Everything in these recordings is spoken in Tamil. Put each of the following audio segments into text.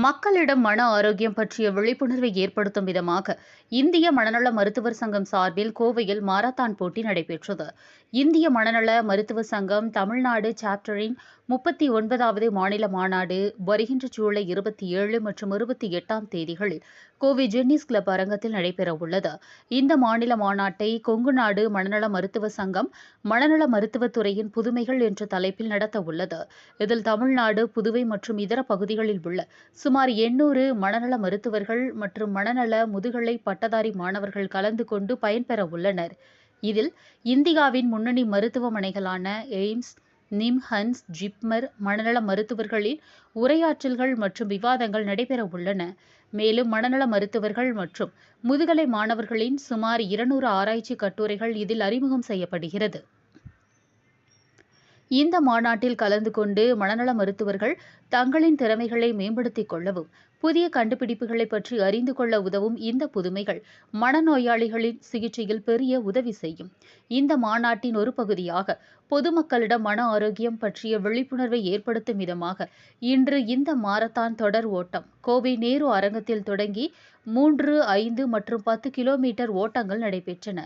மக்களிடம் மன ஆரோக்கியம் பற்றிய விழிப்புணர்வை ஏற்படுத்தும் விதமாக இந்திய மனநல மருத்துவர் சங்கம் சார்பில் கோவையில் மாரத்தான் போட்டி நடைபெற்றது. இந்திய மனநல மருத்துவ சங்கம் தமிழ்நாடு சாப்டரின் முப்பத்தி ஒன்பதாவது மாநில மாநாடு வருகின்ற ஜூலை இருபத்தி ஏழு மற்றும் இருபத்தி எட்டாம் தேதிகளில் கோவை ஜென்னிஸ் கிளப் அரங்கத்தில் நடைபெறவுள்ளது. இந்த மாநில மாநாட்டை கொங்கு நாடு மனநல மருத்துவ சங்கம் மனநல மருத்துவத்துறையின் புதுமைகள் என்ற தலைப்பில் நடத்த உள்ளது இதில் தமிழ்நாடு புதுவை மற்றும் இதர பகுதிகளில் உள்ள சுமார் எண்ணூறு மனநல மருத்துவர்கள் மற்றும் மனநல முதுகலை பட்டதாரி மாணவர்கள் கலந்து கொண்டு பயன்பெற உள்ளனர் இதில் இந்தியாவின் முன்னணி மருத்துவமனைகளான எய்ம்ஸ் நிம்ஹன்ஸ் ஜிப்மர் மனநல மருத்துவர்களின் உரையாற்றல்கள் மற்றும் விவாதங்கள் நடைபெற உள்ளன மேலும் மனநல மருத்துவர்கள் மற்றும் முதுகலை மாணவர்களின் சுமார் இருநூறு ஆராய்ச்சி கட்டுரைகள் இதில் அறிமுகம் செய்யப்படுகிறது. இந்த மாநாட்டில் கலந்து கொண்டு மனநல மருத்துவர்கள் தங்களின் திறமைகளை மேம்படுத்திக் கொள்ளவும் புதிய கண்டுபிடிப்புகளை பற்றி அறிந்து கொள்ள உதவும் இந்த புதுமைகள் மனநோயாளிகளின் சிகிச்சையில் பெரிய உதவி செய்யும். இந்த மாநாட்டின் ஒரு பகுதியாக பொதுமக்களிடம் மன ஆரோக்கியம் பற்றிய விழிப்புணர்வை ஏற்படுத்தும் விதமாக இன்று இந்த மாரத்தான் தொடர் ஓட்டம் கோவை நேரு அரங்கத்தில் தொடங்கி மூன்று ஐந்து மற்றும் பத்து கிலோமீட்டர் ஓட்டங்கள் நடைபெற்றன.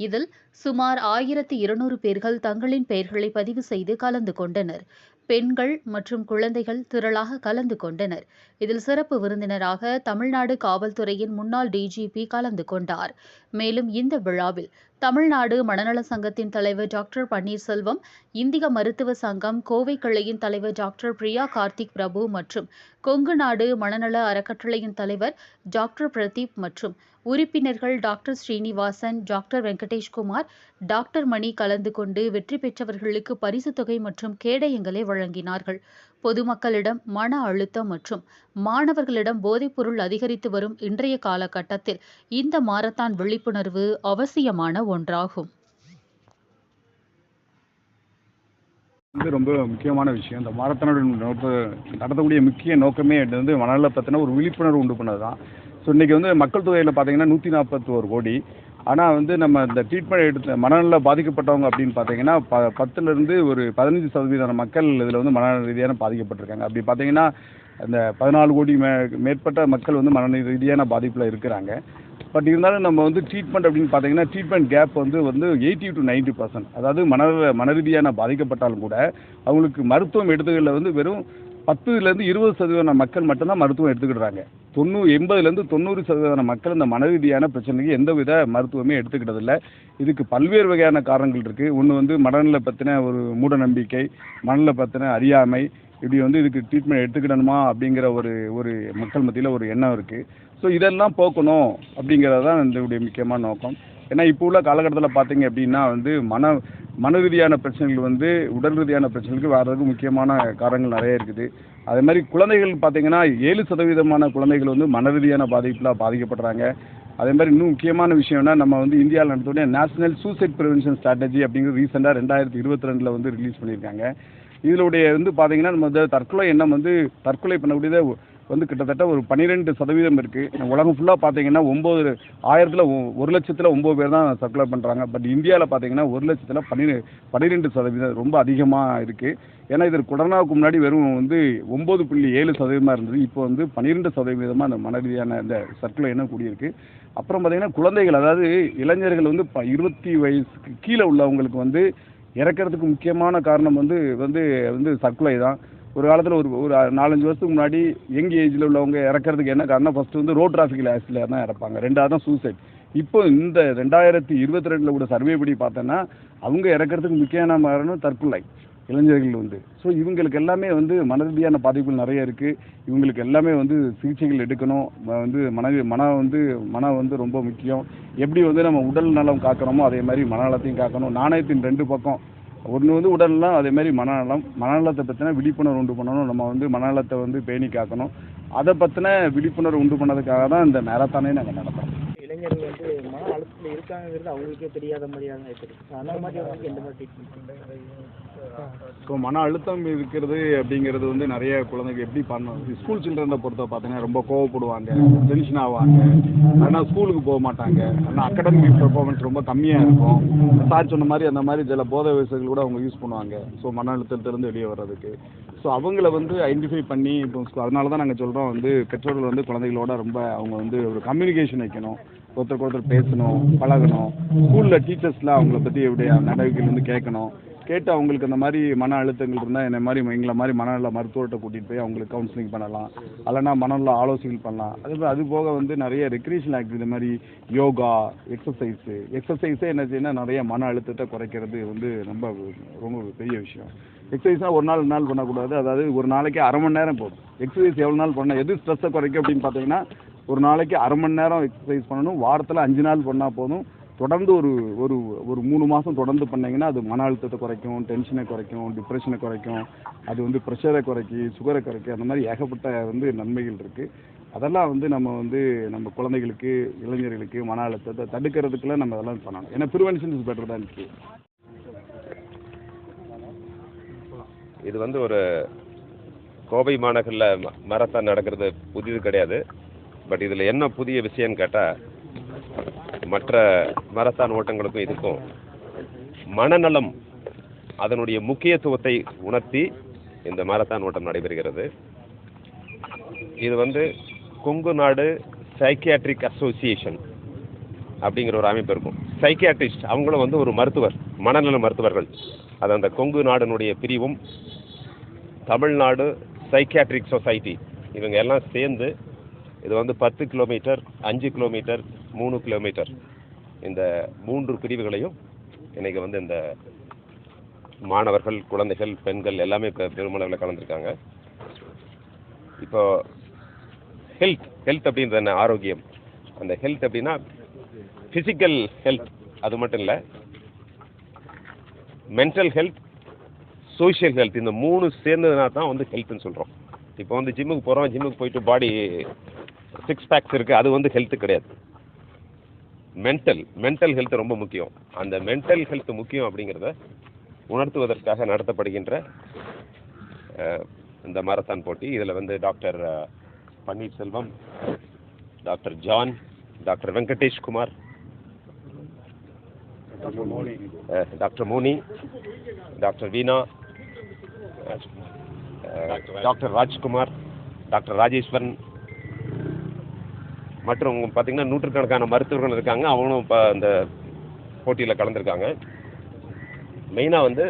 இதில் சுமார் ஆயிரத்தி இருநூறு பேர்கள் தங்களின் பெயர்களை பதிவு செய்து கலந்து கொண்டனர். பெண்கள் மற்றும் குழந்தைகள் திரளாக கலந்து கொண்டனர். இதில் சிறப்பு விருந்தினராக தமிழ்நாடு காவல்துறையின் முன்னாள் டிஜிபி கலந்து கொண்டார். மேலும் இந்த விழாவில் தமிழ்நாடு மனநல சங்கத்தின் தலைவர் டாக்டர் பன்னீர்செல்வம் இந்திய மருத்துவ சங்கம் கோவை கிளையின் தலைவர் டாக்டர் பிரியா கார்த்திக் பிரபு மற்றும் கொங்கு நாடு மனநல அறக்கட்டளையின் தலைவர் டாக்டர் பிரதீப் மற்றும் உறுப்பினர்கள் doctor Srinivasan doctor Venkateshkumar doctor Mani கலந்து கொண்டு வெற்றி பெற்றவர்களுக்கு பரிசுத் தொகை மற்றும் கேடயங்களை வழங்கினார்கள். பொதுமக்களிடம் மன அழுத்தம் மற்றும் மாணவர்களிடம் போதைப்பொருள் அதிகரித்து வரும் இன்றைய காலகட்டத்தில் இந்த மாரத்தான் விழிப்புணர்வு அவசியமான ஒன்றாகும். வந்து ரொம்ப முக்கியமான விஷயம். இந்த மாரத்தானோட நடத்தக்கூடிய முக்கிய நோக்கமே வந்து மனநல பற்றின ஒரு விழிப்புணர்வு உண்டு பண்ணது தான் ஸோ இன்றைக்கி வந்து மக்கள் தொகையில் பார்த்தீங்கன்னா நூற்றி நாற்பத்தோரு கோடி. ஆனால் வந்து நம்ம இந்த ட்ரீட்மெண்ட் எடுத்த மனநல பாதிக்கப்பட்டவங்க அப்படின்னு பார்த்தீங்கன்னா ப பத்துலேருந்து ஒரு பதினஞ்சு சதவீதம் மக்கள் இதில் வந்து மனநல ரீதியான பாதிக்கப்பட்டிருக்காங்க. அப்படி பார்த்தீங்கன்னா அந்த பதினாலு கோடி மே மேற்பட்ட மக்கள் வந்து மனநல ரீதியான பாதிப்பில் இருக்கிறாங்க. பட் இருந்தாலும் நம்ம வந்து ட்ரீட்மெண்ட் அப்படின்னு பார்த்தீங்கன்னா ட்ரீட்மெண்ட் கேப் வந்து வந்து எயிட்டி டு நைன்ட்டி பர்சன்ட் அதாவது மன மனரீதியான பாதிக்கப்பட்டாலும் கூட அவங்களுக்கு மருத்துவம் எடுத்துகளில் வந்து வெறும் பத்துலேருந்து இருபது சதவீதம் மக்கள் மட்டும்தான் மருத்துவம் எடுத்துக்கிடுறாங்க. தொண்ணூறு எண்பதுலேருந்து தொண்ணூறு சதவீதம் மக்கள் இந்த மனரீதியான பிரச்சனைக்கு எந்த வித மருத்துவமே எடுத்துக்கிட்டதில்ல. இதுக்கு பல்வேறு வகையான காரணங்கள் இருக்குது ஒன்று வந்து மனநல பற்றின ஒரு மூட நம்பிக்கை மனநல பற்றின அறியாமை இப்படி வந்து இதுக்கு ட்ரீட்மெண்ட் எடுத்துக்கிடணுமா அப்படிங்கிற ஒரு ஒரு மக்கள் மத்தியில் ஒரு எண்ணம் இருக்குது ஸோ இதெல்லாம் போக்கணும் அப்படிங்கிறது தான் இதனுடைய முக்கியமான நோக்கம். ஏன்னா இப்போ உள்ள காலகட்டத்தில் பார்த்தீங்க அப்படின்னா வந்து மன மன ரீதியான பிரச்சனைகள் வந்து உடல் ரீதியான பிரச்சனைகள் வர்றதுக்கு முக்கியமான காரணங்கள் நிறைய இருக்குது. அதே மாதிரி குழந்தைகள் பார்த்தீங்கன்னா ஏழு சதவீதமான குழந்தைகள் வந்து மன ரீதியான பாதிப்பில் பாதிக்கப்படுறாங்க. அதே மாதிரி இன்னும் முக்கியமான விஷயம்னா நம்ம வந்து இந்தியாவில் நடத்தக்கூடிய நேஷனல் சூசைட் ப்ரிவென்ஷன் ஸ்ட்ராட்டஜி அப்படிங்கிறது ரீசெண்டாக ரெண்டாயிரத்தி இருபத்தி ரெண்டில் வந்து ரிலீஸ் பண்ணியிருக்காங்க. இதனுடைய வந்து பார்த்தீங்கன்னா நம்ம வந்து தற்கொலை எண்ணம் வந்து தற்கொலை பண்ணக்கூடியதை வந்து கிட்டத்தட்ட ஒரு பன்னிரெண்டு சதவீதம் இருக்குது உலகம் ஃபுல்லாக பார்த்தீங்கன்னா ஒம்பது ஆயிரத்தில் ஒரு லட்சத்தில் ஒம்பது பேர் தான் சர்க்குலர் பண்ணுறாங்க பட் இந்தியாவில் பார்த்தீங்கன்னா ஒரு லட்சத்தில் பன்னிரெ பன்னிரெண்டு சதவீதம் ரொம்ப அதிகமாக இருக்குது ஏன்னா இது கொரோனாவுக்கு முன்னாடி வெறும் வந்து ஒம்பது புள்ளி ஏழு சதவீதமாக இருந்தது. இப்போ வந்து பன்னிரெண்டு சதவீதமாக அந்த மன ரீதியான இந்த சர்க்குலர் என்ன கூடியிருக்கு அப்புறம் பார்த்தீங்கன்னா குழந்தைகள் அதாவது இளைஞர்கள் வந்து ப இருபத்தி வயசுக்கு கீழே உள்ளவங்களுக்கு வந்து இறக்கிறதுக்கு முக்கியமான காரணம் வந்து வந்து வந்து சர்க்குலை தான். ஒரு காலத்தில் ஒரு ஒரு நாலஞ்சு வருஷத்துக்கு முன்னாடி யங் ஏஜில் உள்ளவங்க இறக்கிறதுக்கு என்ன காரணம் ஃபஸ்ட்டு வந்து ரோட் டிராஃபிக்கில் ஆக்சிடென்ட் தான் இறப்பாங்க. ரெண்டாவது தான் சூசைட் இப்போ இந்த ரெண்டாயிரத்தி இருபத்தி ரெண்டில் கூட சர்வே படி பார்த்தோன்னா அவங்க இறக்கிறதுக்கு முக்கியமான காரணம் தற்கொலை இளைஞர்கள் வந்து. ஸோ இவங்களுக்கு எல்லாமே வந்து மன ரீதியான பாதிப்புகள் நிறைய இருக்குது இவங்களுக்கு எல்லாமே வந்து சிகிச்சைகள் எடுக்கணும். வந்து மன மன வந்து மனம் வந்து ரொம்ப முக்கியம். எப்படி வந்து நம்ம உடல் நலம் காக்கிறோமோ அதே மாதிரி மனநலத்தையும் காக்கணும். நாணயத்தின் ரெண்டு பக்கம் ஒன்று வந்து உடல்நலம் அதேமாரி மனநலம் மனநலத்தை பற்றின விழிப்புணர்வு உண்டு பண்ணணும். நம்ம வந்து மனநலத்தை வந்து பேணி காக்கணும் அதை பற்றின விழிப்புணர்வு உண்டு பண்ணதுக்காக தான் இந்த மேரத்தானே நாங்கள் நடத்துகிறோம் இளைஞர்கள் இருக்காங்கிறது அவங்களுக்கே தெரியாத மாதிரியான எப்படி அந்த மாதிரி அவங்களுக்கு எந்த மாதிரி ட்ரீட்மெண்ட் ஸோ மன அழுத்தம் இருக்கிறது அப்படிங்கிறது வந்து நிறைய குழந்தைங்க எப்படி பண்ணணும்? ஸ்கூல் சில்ட்ரனை பொறுத்த பார்த்தீங்கன்னா ரொம்ப கோவப்படுவாங்க டென்ஷன் ஆவாங்க. ஆனால் ஸ்கூலுக்கு போக மாட்டாங்க. ஆனால் அகாடமிக் பெர்ஃபார்மன்ஸ் ரொம்ப கம்மியாக இருக்கும். சார் சொன்ன மாதிரி அந்த மாதிரி சில போதை வயசுகள் கூட அவங்க யூஸ் பண்ணுவாங்க. ஸோ மன அழுத்தத்திலிருந்து வெளியே வர்றதுக்கு. ஸோ அவங்கள வந்து ஐடென்டிஃபை பண்ணி இப்போ அதனால தான் நாங்கள் சொல்கிறோம் வந்து பெற்றோர்கள் வந்து குழந்தைகளோட ரொம்ப அவங்க வந்து ஒரு கம்யூனிகேஷன் வைக்கணும். ஒருத்தருக்கு ஒருத்தர் பேசணும் பழகணும். ஸ்கூலில் டீச்சர்ஸ்லாம் அவங்கள பற்றி எப்படி நடவடிக்கைகள் வந்து கேட்கணும். கேட்டு அவங்களுக்கு அந்த மாதிரி மன அழுத்தங்கள் இருந்தால் என்னை மாதிரி எங்களை மாதிரி மனநல மருத்துவர்கிட்ட கூட்டிகிட்டு போய் அவங்களுக்கு கவுன்சிலிங் பண்ணலாம். இல்லைனா மனநல ஆலோசனைகள் பண்ணலாம். அது அது போக வந்து நிறைய ரெக்ரியேஷனல் ஆக்டிவிட்டி மாதிரி யோகா எக்ஸசைஸு எக்ஸசைஸே என்ன செய்யணும் நிறைய மன அழுத்தத்தை குறைக்கிறது வந்து ரொம்ப ரொம்ப பெரிய விஷயம். எக்ஸசைஸ்னால் ஒரு நாள் ரெண்டு நாள் பண்ணக்கூடாது. அதாவது ஒரு நாளைக்கு அரை மணி நேரம் போதும். எக்ஸசைஸ் எவ்வளோ நாள் பண்ணால் எது ஸ்ட்ரெஸ்ஸை குறைக்கும் அப்படின்னு பார்த்தீங்கன்னா ஒரு நாளைக்கு அரை மணி நேரம் எக்ஸசைஸ் பண்ணணும். வாரத்தில் அஞ்சு நாள் பண்ணால் போதும். தொடர்ந்து ஒரு ஒரு ஒரு மூணு மாதம் தொடர்ந்து பண்ணிங்கன்னா அது மன அழுத்தத்தை குறைக்கும் டென்ஷனை குறைக்கும் டிப்ரெஷனை குறைக்கும் அது வந்து ப்ரெஷரை குறைக்கி சுகரை குறைக்கி அந்த மாதிரி ஏகப்பட்ட வந்து நன்மைகள் இருக்குது அதெல்லாம் வந்து நம்ம வந்து நம்ம குழந்தைகளுக்கு இளைஞர்களுக்கு மன அழுத்தத்தை தடுக்கிறதுக்குள்ள நம்ம அதெல்லாம் பண்ணணும். ஏன்னா ப்ரிவென்ஷன் இஸ் பெட்டர் தான் இருக்குது இது வந்து ஒரு கோவை மாநகரில் மரத்தான் நடக்கிறது புதிது கிடையாது. பட் இதில் என்ன புதிய விஷயம்னு கேட்டால் மற்ற மரத்தான் ஓட்டங்களுக்கும் இதுக்கும் மனநலம் அதனுடைய முக்கியத்துவத்தை உணர்த்தி இந்த மரத்தான் ஓட்டம் நடைபெறுகிறது. இது வந்து கொங்கு நாடு சைக்கியாட்ரிக் அசோசியேஷன் அப்படிங்கிற ஒரு அமைப்பு இருக்கும். சைக்கியாட்ரிஸ்ட் அவங்களும் வந்து ஒரு மருத்துவர் மனநல மருத்துவர்கள். அது அந்த கொங்கு நாடுனுடைய பிரிவும் தமிழ்நாடு சைக்கியாட்ரிக் சொசைட்டி இவங்க எல்லாம் சேர்ந்து இது வந்து பத்து கிலோமீட்டர் அஞ்சு கிலோமீட்டர் மூணு கிலோமீட்டர். இந்த மூன்று பிரிவுகளையும் இன்றைக்கி வந்து இந்த மாணவர்கள் குழந்தைகள் பெண்கள் எல்லாமே இப்போ பெருமளவில் கலந்துருக்காங்க. இப்போ ஹெல்த் ஹெல்த் அப்படின்றது என்ன? ஆரோக்கியம். அந்த ஹெல்த் அப்படின்னா ஃபிசிக்கல் ஹெல்த் அது மட்டும் இல்லை மென்டல் ஹெல்த் சோஷியல் ஹெல்த் இந்த மூணு சேர்ந்ததுனா தான் வந்து ஹெல்த்னு சொல்கிறோம் இப்போ வந்து ஜிம்முக்கு போகிறோம் ஜிம்முக்கு போயிட்டு பாடி சிக்ஸ் பேக்ஸ் இருக்குது அது வந்து ஹெல்த்து கிடையாது. மென்டல் மென்டல் ஹெல்த் ரொம்ப முக்கியம். அந்த மென்டல் ஹெல்த் முக்கியம் அப்படிங்கிறத உணர்த்துவதற்காக நடத்தப்படுகின்ற இந்த மாரத்தான் போட்டி. இதில் வந்து doctor Panneerselvam doctor John doctor Venkatesh Kumar doctor Moni. Doctor Veena doctor Rajkumar doctor Rajeswaran மற்றும் பார்த்தீங்கன்னா நூற்றுக்கணக்கான மருத்துவர்கள் இருக்காங்க. அவங்களும் இப்போ அந்த போட்டியில் கலந்துருக்காங்க. மெயினாக வந்து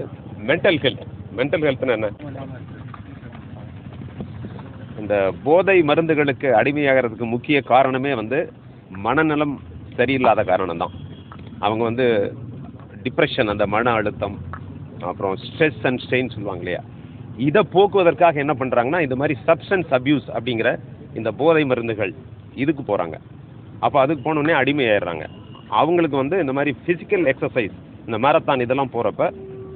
மென்டல் ஹெல்த் மென்டல் ஹெல்த்னா என்ன? இந்த போதை மருந்துகளுக்கு அடிமையாகிறதுக்கு முக்கிய காரணமே வந்து மனநலம் சரியில்லாத காரணம் தான் அவங்க வந்து டிப்ரெஷன் அந்த மன அழுத்தம் அப்புறம் ஸ்ட்ரெஸ் அண்ட் ஸ்ட்ரெயின் சொல்லுவாங்க இல்லையா? இதை போக்குவதற்காக என்ன பண்ணுறாங்கன்னா இந்த மாதிரி சப்ஸ்டன்ஸ் அப்யூஸ் அப்படிங்கிற இந்த போதை மருந்துகள் இதுக்கு போகிறாங்க அப்போ அதுக்கு போனோடனே அடிமையாயிடுறாங்க. அவங்களுக்கு வந்து இந்த மாதிரி ஃபிசிக்கல் எக்ஸசைஸ் இந்த மேரத்தான் இதெல்லாம் போகிறப்ப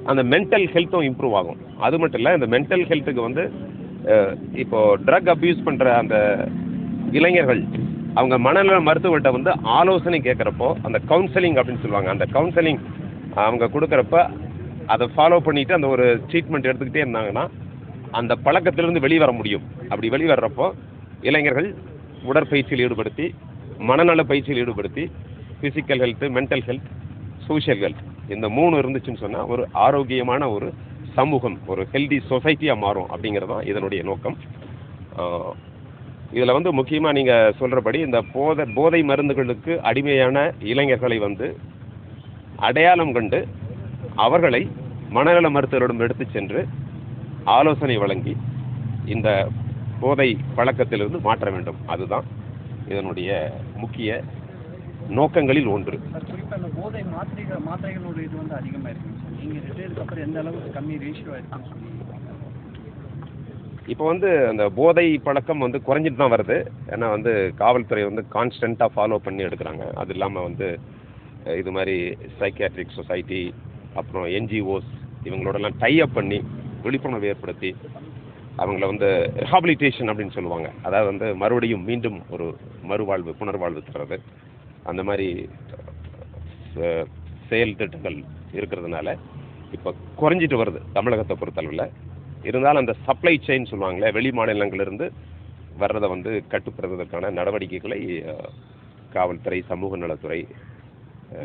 அந்த மென்டல் ஹெல்த்தும் இம்ப்ரூவ் ஆகும். அது மட்டும் இல்லை இந்த மென்டல் ஹெல்த்துக்கு வந்து இப்போது ட்ரக் அப்யூஸ் பண்ணுற அந்த இளைஞர்கள் அவங்க மனநல மருத்துவர்கிட்ட வந்து ஆலோசனை கேட்குறப்போ அந்த கவுன்சிலிங் அப்படின்னு சொல்லுவாங்க. அந்த கவுன்சிலிங் அவங்க கொடுக்குறப்ப அதை ஃபாலோ பண்ணிட்டு அந்த ஒரு ட்ரீட்மெண்ட் எடுத்துக்கிட்டே இருந்தாங்கன்னா அந்த பழக்கத்திலிருந்து வெளியே வர முடியும். அப்படி வெளிவர்றப்போ இளைஞர்கள் உடற்பயிற்சியில் ஈடுபடுத்தி மனநல பயிற்சியில் ஈடுபடுத்தி physical health mental health social health இந்த மூணு இருந்துச்சுன்னு சொன்னால் ஒரு ஆரோக்கியமான ஒரு சமூகம் ஒரு ஹெல்தி சொசைட்டியாக மாறும் அப்படிங்கிறது தான் இதனுடைய நோக்கம். இதில் வந்து முக்கியமாக நீங்கள் சொல்கிறபடி இந்த போதை போதை மருந்துகளுக்கு அடிமையான இளைஞர்களை வந்து அடையாளம் கண்டு அவர்களை மனநல மருத்துவரிடம் எடுத்து சென்று ஆலோசனை வழங்கி இந்த போதை பழக்கத்திலிருந்து மாற்ற வேண்டும். அதுதான் இதனுடைய முக்கிய நோக்கங்களில் ஒன்று. சார் குறிப்பாக இந்த போதை மாத்திரைகள் மாத்திரைகளோட இது வந்து அதிகமாக இருக்குங்க சார் நீங்கள் ரிட்டையருக்கு அப்புறம் எந்த அளவுக்கு கம்மி ரேஷியோ இருக்குன்னு சொல்லி இப்போ வந்து அந்த போதை பழக்கம் வந்து குறைஞ்சிட்டு தான் வருது. ஏன்னா வந்து காவல்துறை வந்து கான்ஸ்டண்ட்டாக ஃபாலோ பண்ணி எடுக்கிறாங்க. அது இல்லாமல் வந்து இது மாதிரி சைக்கியாட்ரிக் சொசைட்டி அப்புறம் என்ஜிஓஸ் இவங்களோடலாம் டைஅப் பண்ணி விழிப்புணர்வு ஏற்படுத்தி அவங்கள வந்து ரிஹாபிலிட்டேஷன் அப்படின்னு சொல்லுவாங்க. அதாவது வந்து மறுபடியும் மீண்டும் ஒரு மறுவாழ்வு புனர்வாழ்வு தர்றது. அந்த மாதிரி செயல் திட்டங்கள் இருக்கிறதுனால இப்போ குறைஞ்சிட்டு வருது தமிழகத்தை பொறுத்தளவில். இருந்தாலும் அந்த சப்ளை செயின் சொல்லுவாங்களே வெளி மாநிலங்களிலிருந்து வர்றதை வந்து கட்டுப்படுறதுக்கான நடவடிக்கைகளை காவல்துறை சமூக நலத்துறை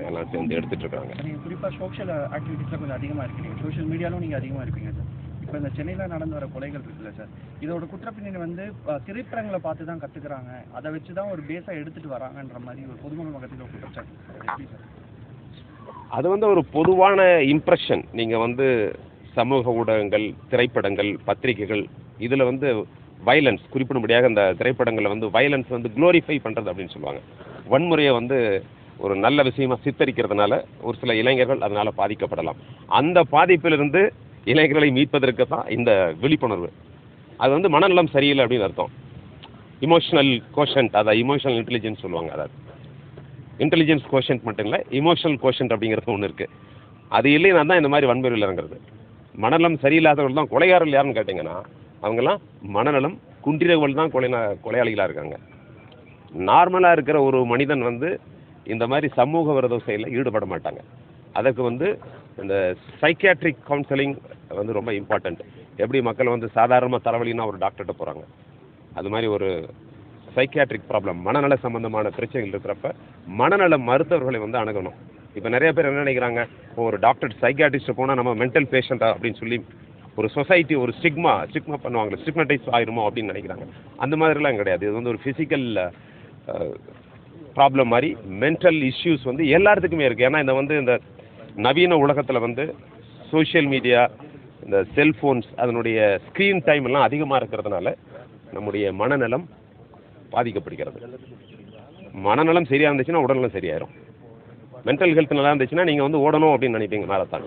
எல்லாம் சேர்ந்து எடுத்துட்டு இருக்காங்க. குறிப்பாக சோஷியல் ஆக்டிவிட்டீஸில் கொஞ்சம் அதிகமாக இருக்கீங்க சோஷியல் மீடியாலும் நீங்கள் அதிகமாக இருக்கீங்க சார். இப்போ இந்த சென்னையில் நடந்து வர கொலைகள் இருக்குல்ல சார் இதோட குற்றப்பின்னணி வந்து திரைப்படங்களை பார்த்து தான் கற்றுக்குறாங்க அதை வச்சு தான் ஒரு பேஸாக எடுத்துகிட்டு வராங்கன்ற மாதிரி ஒரு பொதுமக்கள் பக்கத்தில் குற்றச்சாட்டு அது எப்படி சார்? அது வந்து ஒரு பொதுவான இம்ப்ரெஷன் நீங்கள் வந்து சமூக ஊடகங்கள் திரைப்படங்கள் பத்திரிகைகள் இதில் வந்து வயலன்ஸ் குறிப்பிடும்படியாக இந்த திரைப்படங்களில் வந்து வயலன்ஸ் வந்து குளோரிஃபை பண்ணுறது அப்படின்னு சொல்லுவாங்க. வன்முறையை வந்து ஒரு நல்ல விஷயமா சித்தரிக்கிறதுனால ஒரு சில இளைஞர்கள் அதனால் பாதிக்கப்படலாம். அந்த பாதிப்பிலிருந்து இளைஞர்களை மீட்பதற்கு தான் இந்த விழிப்புணர்வு. அது வந்து மனநலம் சரியில்லை அப்படின்னு அர்த்தம். இமோஷனல் கோஷன்ட் அதாவது இமோஷனல் இன்டெலிஜென்ஸ் சொல்லுவாங்க அதாவது இன்டெலிஜென்ஸ் கோஷன்ட் மட்டும் இல்லை இமோஷனல் கோஷன்ட் அப்படிங்கிறது ஒன்று இருக்குது அது இல்லைன்னா தான் இந்த மாதிரி வன்முறையில் இறங்குறது. மனநலம் சரியில்லாதவர்கள் தான் கொலைகாரர்கள் யாருன்னு கேட்டிங்கன்னா அவங்கெல்லாம் மனநலம் குன்றியவர்கள் தான் கொலை கொலையாளிகளாக இருக்காங்க. நார்மலாக இருக்கிற ஒரு மனிதன் வந்து இந்த மாதிரி சமூக விரோத செயலில் ஈடுபட மாட்டாங்க. அதற்கு வந்து இந்த சைக்கியாட்ரிக் கவுன்சிலிங் வந்து ரொம்ப இம்பார்ட்டண்ட் எப்படி மக்கள் வந்து சாதாரணமாக தலைவலின்னா ஒரு டாக்டர்கிட்ட போகிறாங்க அது மாதிரி ஒரு சைக்கியாட்ரிக் ப்ராப்ளம் மனநல சம்பந்தமான பிரச்சனைகள் இருக்கிறப்ப மனநல மருத்துவர்களை வந்து அணுகணும். இப்போ நிறைய பேர் என்ன நினைக்கிறாங்க? இப்போ ஒரு டாக்டர் சைக்கியாட்ரிஸ்ட் போனால் நம்ம மென்டல் பேஷண்ட்டா அப்படின்னு சொல்லி ஒரு சொசைட்டி ஒரு ஸ்டிக்மா ஸ்டிக்மா பண்ணுவாங்க ஸ்டிக்மடைஸ் ஆயிருமோ அப்படின்னு நினைக்கிறாங்க. அந்த மாதிரிலாம் கிடையாது. இது வந்து ஒரு ஃபிசிக்கல் ப்ராப்ளம் மாதிரி மென்டல் இஷ்யூஸ் வந்து எல்லாத்துக்குமே இருக்குது ஏன்னா இந்த வந்து இந்த நவீன உலகத்தில் வந்து சோஷியல் மீடியா இந்த செல்ஃபோன்ஸ் அதனுடைய ஸ்க்ரீன் டைம் எல்லாம் அதிகமாக இருக்கிறதுனால நம்முடைய மனநலம் பாதிக்கப்படுகிறது. மனநலம் சரியாக இருந்துச்சுன்னா உடல்நலம் சரியாயிரும். மென்டல் ஹெல்த் நல்லா இருந்துச்சுன்னா நீங்கள் வந்து ஓடணும் அப்படின்னு நினைப்பீங்க மேரத்தான்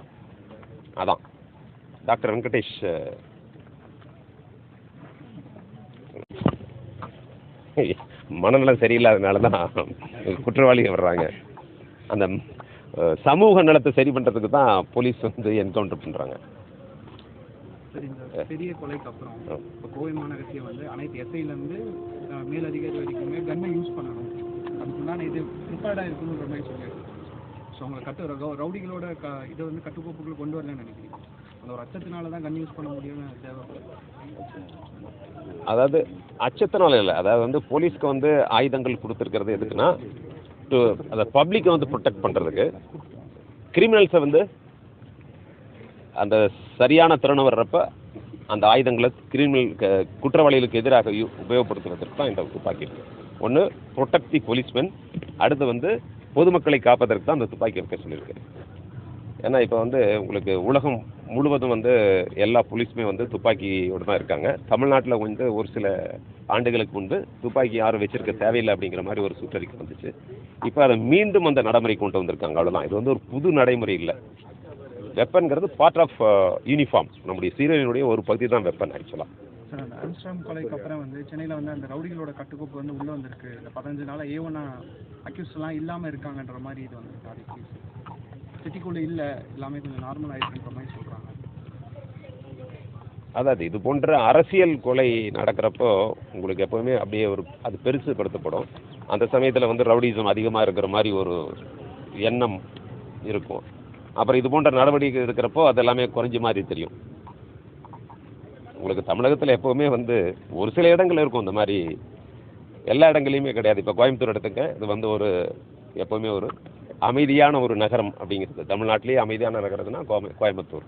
அதான். டாக்டர் வெங்கடேஷ் மனநலம் சரியில்லாதனால தான் குற்றவாளிகள் வர்றாங்க. அந்த சமூக நலத்தை சரி பண்ணுறதுக்கு தான் போலீஸ் வந்து என்கவுண்டர் பண்ணுறாங்க பெரிய கொலைக்கு அப்புறம் இப்போ கோவை மாநகரத்தில் வந்து அனைத்து எஸ்ஐலேருந்து மேலதிகாரி வரைக்குமே கன்னை யூஸ் பண்ணணும். அதுக்குண்டான இது ப்ரிப்பேர்டாக இருக்கணுன்ற மாதிரி சொல்லியிருக்கு ஸோ அவங்களை கட்டு ரவு- ரவுடிகளோட க இதை வந்து கட்டுக்கோப்புக்குள்ள கொண்டு வரலன்னு நினைக்கிறீங்க அந்த ஒரு அச்சத்தினால தான் கன் யூஸ் பண்ண முடியும்னு தேவைப்படுது அதாவது அச்சத்தினால இல்லை. அதாவது வந்து போலீஸ்க்கு வந்து ஆயுதங்கள் கொடுத்துருக்கிறது எதுக்குன்னா டு அந்த பப்ளிக்கை வந்து ப்ரொடெக்ட் பண்ணுறதுக்கு கிரிமினல்ஸை வந்து அந்த சரியான திறனை வர்றப்ப அந்த ஆயுதங்களை கிரிமினல் குற்றவாளிகளுக்கு எதிராக யூ- உபயோகப்படுத்துவதற்கு தான் இந்த துப்பாக்கி இருக்கு ஒன்று ப்ரொடெக்ட் தி போலீஸ்மென் அடுத்து வந்து பொதுமக்களை காப்பதற்கு தான் அந்த துப்பாக்கி இருக்க சொல்லியிருக்கு. ஏன்னா இப்போ வந்து உங்களுக்கு உலகம் முழுவதும் வந்து எல்லா போலீஸுமே வந்து துப்பாக்கியோடு தான் இருக்காங்க. தமிழ்நாட்டில் வந்து ஒரு சில ஆண்டுகளுக்கு முன்பு துப்பாக்கி யாரும் வச்சிருக்க தேவையில்லை அப்படிங்கிற மாதிரி ஒரு சுற்றறிக்கை வந்துச்சு. இப்போ அதை மீண்டும் அந்த நடைமுறை கொண்டு வந்திருக்காங்க. அவ்வளோதான் இது வந்து ஒரு புது நடைமுறை இல்லை. வெப்பன்கிறது பார்ட் ஆஃப் யூனிஃபார்ம் நம்முடைய சீரியலினுடைய ஒரு பகுதி தான் வெப்பன் ஆக்சுவலாக சார் அந்த ஆம்ஸ்ட்ராங் கொலைக்கு அப்புறம் வந்து சென்னையில் வந்து அந்த ரவுடிகளோட கட்டுக்கோப்பு வந்து உள்ளே வந்திருக்கு. இந்த பதினஞ்சு நாளாக ஏ ஒன்னா அக்யூஸ்லாம் இல்லாமல் இருக்காங்கன்ற மாதிரி இது வந்து சிட்டிக்குள்ளே இல்லை எல்லாமே கொஞ்சம் நார்மல் ஆயிடுச்சுன்ற மாதிரி சொல்கிறாங்க அதாவது இது போன்ற அரசியல் கொலை நடக்கிறப்போ உங்களுக்கு எப்போவுமே அப்படியே ஒரு அது பெருசுப்படுத்தப்படும். அந்த சமயத்தில் வந்து ரவுடிசம் அதிகமாக இருக்கிற மாதிரி ஒரு எண்ணம் இருக்கும். அப்புறம் இது போன்ற நடவடிக்கை இருக்கிறப்போ அது எல்லாமே குறைஞ்ச மாதிரி தெரியும். உங்களுக்கு தமிழகத்தில் எப்போவுமே வந்து ஒரு சில இடங்கள் இருக்கும் இந்த மாதிரி. எல்லா இடங்களையுமே கிடையாது. இப்போ கோயம்புத்தூர் எடுத்துக்க இது வந்து ஒரு எப்போவுமே ஒரு அமைதியான ஒரு நகரம் அப்படிங்கிறது. தமிழ்நாட்டிலேயே அமைதியான நகரம்னா கோய கோயம்புத்தூர்.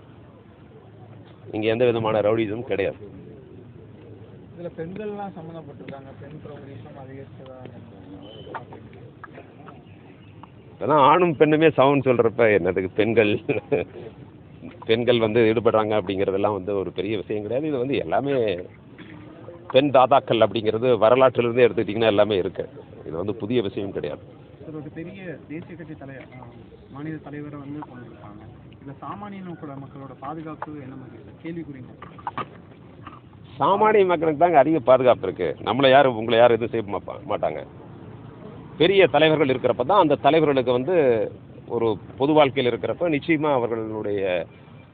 இங்கே எந்த விதமான ரவுடிசமும் கிடையாது. இதில் பெண்கள்லாம் சம்மந்தப்பட்டிருக்காங்க. பெண் ஆணும் பெண்ணுமே சமம்னு சொல்கிறப்ப என்னதுக்கு பெண்கள்? பெண்கள் வந்து ஈடுபடுறாங்க அப்படிங்கிறதெல்லாம் வந்து ஒரு பெரிய விஷயம் கிடையாது. இது வந்து எல்லாமே பெண் தாதாக்கள் அப்படிங்கிறது வரலாற்றிலிருந்தே எடுத்துக்கிட்டிங்கன்னா எல்லாமே இருக்கு. இது வந்து புதிய விஷயம் கிடையாது. ஒருத்தர் ஒரு பெரிய தேசிய கட்சி தலைவர் மாநில தலைவரை வந்து கொண்டிருக்காங்க இதில் சாமானியனோட மக்களோட பாதுகாப்பு என்ன மாதிரி? கேள்விக்குறீங்க சாமானிய மக்களுக்கு தாங்க அதிக பாதுகாப்பு இருக்கு. நம்மளை யாரும் உங்களை யாரும் எதுவும் செய்ய மாட்டாங்க. பெரிய தலைவர்கள் இருக்கிறப்ப தான் அந்த தலைவர்களுக்கு வந்து ஒரு பொது வாழ்க்கையில் இருக்கிறப்ப நிச்சயமாக அவர்களுடைய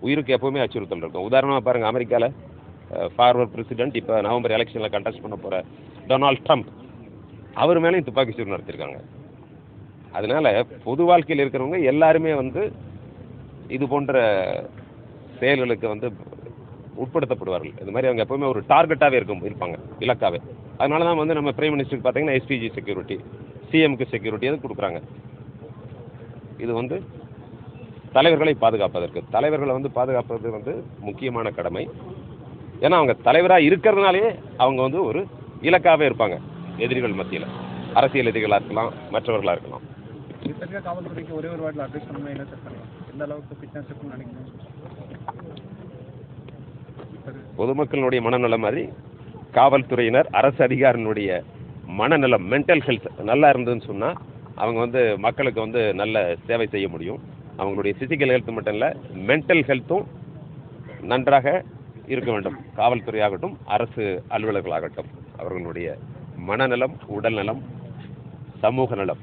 உயிருக்கு எப்போவுமே அச்சுறுத்தல் இருக்கும். உதாரணமாக பாருங்கள் அமெரிக்காவில் ஃபார்வர்ட் பிரசிடென்ட் இப்போ நவம்பர் எலெக்ஷனில் கண்டெஸ்ட் பண்ண போகிற டொனால்ட் ட்ரம்ப் அவர் மேலேயும் துப்பாக்கி சூடு நடத்தியிருக்காங்க. அதனால பொது வாழ்க்கையில் இருக்கிறவங்க எல்லாருமே வந்து இது போன்ற செயல்களுக்கு வந்து உட்படுத்தப்படுவார்கள். இது மாதிரி அவங்க எப்பவுமே ஒரு டார்கெட்டாகவே இருக்கும் இருப்பாங்க இலக்காவே. அதனால தான் வந்து நம்ம பிரைம் மினிஸ்டருக்கு பார்த்தீங்கன்னா எஸ்பிஜி செக்யூரிட்டி சிஎம்க்கு செக்யூரிட்டி அது கொடுக்குறாங்க. இது வந்து தலைவர்களை பாதுகாப்பதற்கு. தலைவர்களை வந்து பாதுகாப்பது வந்து முக்கியமான கடமை. ஏன்னா அவங்க தலைவராக இருக்கிறதுனாலே அவங்க வந்து ஒரு இலக்காகவே இருப்பாங்க எதிரிகள் மத்தியில். அரசியல் எதிரிகளாக இருக்கலாம் மற்றவர்களாக இருக்கலாம். ரீசெண்டாக காவல்துறைக்கு ஒரே ஒரு வாட்டில் அட்வைஸ் பண்ணணும் என்ன சார் பண்ணலாம்? எந்த அளவுக்கு ஃபிட்னஸ் இருக்குன்னு நினைக்கிறேன் பொதுமக்களுடைய மனநலம் மாதிரி காவல்துறையினர் அரசு அதிகாரினுடைய மனநலம் மென்டல் ஹெல்த் நல்லா இருந்ததுன்னு சொன்னால் அவங்க வந்து மக்களுக்கு வந்து நல்ல சேவை செய்ய முடியும். அவங்களுடைய ஃபிசிக்கல் ஹெல்த் மட்டும் இல்லை மென்டல் ஹெல்த்தும் நன்றாக இருக்க வேண்டும். காவல்துறையாகட்டும் அரசு அலுவலர்களாகட்டும் அவர்களுடைய மனநலம் உடல்நலம் சமூக நலம்.